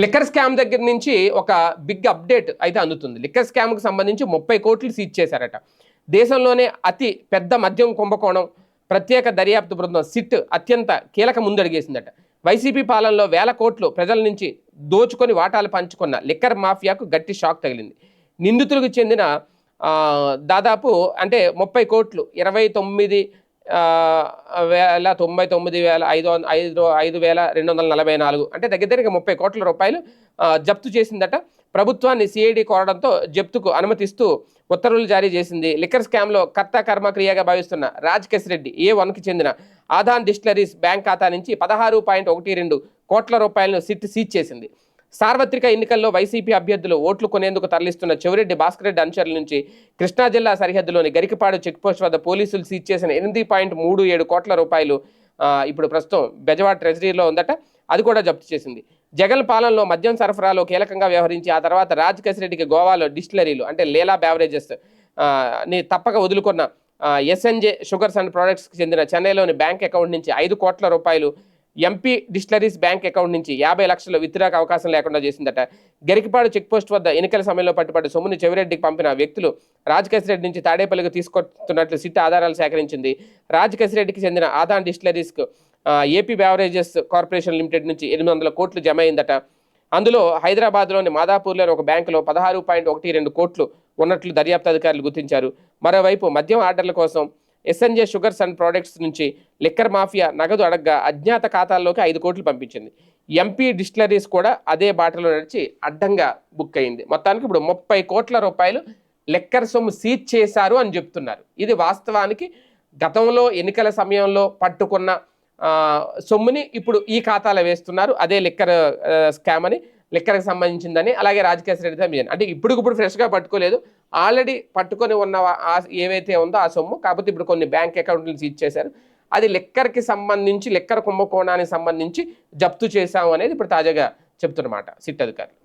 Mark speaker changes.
Speaker 1: Liquor scam దగ్గర నుంచి ఒక బిగ్ అప్డేట్ అయితే అందుతుంది. లిక్కర్ స్కామ్కి సంబంధించి ముప్పై కోట్లు సీజ్ చేశారట. దేశంలోనే అతి పెద్ద మద్యం కుంభకోణం ప్రత్యేక దర్యాప్తు బృందం సిట్ అత్యంత కీలక ముందడిగేసిందట. వైసీపీ పాలనలో వేల కోట్లు ప్రజల నుంచి దోచుకొని వాటాలు పంచుకున్న లిక్కర్ మాఫియాకు గట్టి షాక్ తగిలింది. నిందితులకు చెందిన దాదాపు అంటే ముప్పై కోట్లు ఇరవై తొమ్మిది వేల తొంభై తొమ్మిది వేల ఐదు ఐదు ఐదు వేల రెండు వందల నలభై నాలుగు. అంటే దగ్గర దగ్గర ముప్పై కోట్ల రూపాయలు జప్తు చేసిందట. ప్రభుత్వాన్ని సిఐడి కోరడంతో జప్తుకు అనుమతిస్తూ ఉత్తర్వులు జారీ చేసింది. లిక్కర్ స్కామ్లో కర్త కర్మక్రియగా భావిస్తున్న రాజకేశ్ రెడ్డి ఏ వన్కి చెందిన ఆదాన్ డిస్టిలరీస్ బ్యాంక్ ఖాతా నుంచి పదహారు పాయింట్ ఒకటి రెండు కోట్ల రూపాయలను సిట్ సీజ్ చేసింది. సార్వత్రిక ఎన్నికల్లో వైసీపీ అభ్యర్థులు ఓట్లు కొనేందుకు తరలిస్తున్న చెవిరెడ్డి భాస్కర్ రెడ్డి అనుచరుల నుంచి కృష్ణా జిల్లా సరిహద్దులోని గరికపాడు చెక్పోస్ట్ వద్ద పోలీసులు సీజ్ చేసిన ఎనిమిది పాయింట్ మూడు ఏడు కోట్ల రూపాయలు ఇప్పుడు ప్రస్తుతం బెజవాడ ట్రెజరీలో ఉందట. అది కూడా జప్తు చేసింది. జగన్ పాలనలో మద్యం సరఫరాలో కీలకంగా వ్యవహరించి ఆ తర్వాత రాజ్ రెడ్డికి గోవాలో డిస్టిలరీలు అంటే లేలా బ్యావరేజెస్ని తప్పక వదులుకున్న ఎస్ఎన్జే షుగర్స్ అండ్ ప్రొడక్ట్స్కి చెందిన చెన్నైలోని బ్యాంక్ అకౌంట్ నుంచి ఐదు కోట్ల రూపాయలు ఎంపీ డిస్టిలరీస్ బ్యాంక్ అకౌంట్ నుంచి యాభై లక్షల విత్డ్రాకు అవకాశం లేకుండా చేసిందట. గరికిపాడు చెక్పోస్ట్ వద్ద ఎన్నికల సమయంలో పట్టుబడి సొమ్ముని చెవిరెడ్డికి పంపిన వ్యక్తులు రాజకేశిరెడ్డి నుంచి తాడేపల్లికి తీసుకొస్తున్నట్లు సిట్ ఆధారాలు సేకరించింది. రాజకేశిరెడ్డికి చెందిన ఆదాన్ డిస్టిలరీస్కు ఏపీ బ్యావరేజెస్ కార్పొరేషన్ లిమిటెడ్ నుంచి ఎనిమిది వందల కోట్లు జమ అయిందట. అందులో హైదరాబాద్లోని మాదాపూర్లోని ఒక బ్యాంకులో పదహారు పాయింట్ ఒకటి రెండు కోట్లు ఉన్నట్లు దర్యాప్తు అధికారులు గుర్తించారు. మరోవైపు మద్యం ఆర్డర్ల కోసం ఎస్ఎన్జే షుగర్స్ అండ్ ప్రోడక్ట్స్ నుంచి లిక్కర్ మాఫియా నగదు అడగ్గా అజ్ఞాత ఖాతాల్లోకి ఐదు కోట్లు పంపించింది. ఎంపీ డిస్టిలరీస్ కూడా అదే బాటలో నడిచి అడ్డంగా బుక్ అయింది. మొత్తానికి ఇప్పుడు ముప్పై కోట్ల రూపాయలు లెక్కర్ సొమ్ము సీజ్ చేశారు అని చెప్తున్నారు. ఇది వాస్తవానికి గతంలో ఎన్నికల సమయంలో పట్టుకున్న సొమ్ముని ఇప్పుడు ఈ ఖాతాలో వేస్తున్నారు. అదే లిక్కర్ స్కామ్ అని లెక్కలకు సంబంధించిందని అలాగే రాజకేశ రెడ్డి మీద. అంటే ఇప్పుడు ఇప్పుడు ఫ్రెష్గా పట్టుకోలేదు. ఆల్రెడీ పట్టుకొని ఉన్న ఆ ఏవైతే ఉందో ఆ సొమ్ము కాకపోతే ఇప్పుడు కొన్ని బ్యాంక్ అకౌంట్లు సీజ్ చేశారు. అది లెక్కర్కి సంబంధించి లెక్కర కుంభకోణానికి సంబంధించి జప్తు చేశాము అనేది ఇప్పుడు తాజాగా చెప్తున్నమాట సిట్ అధికారులు.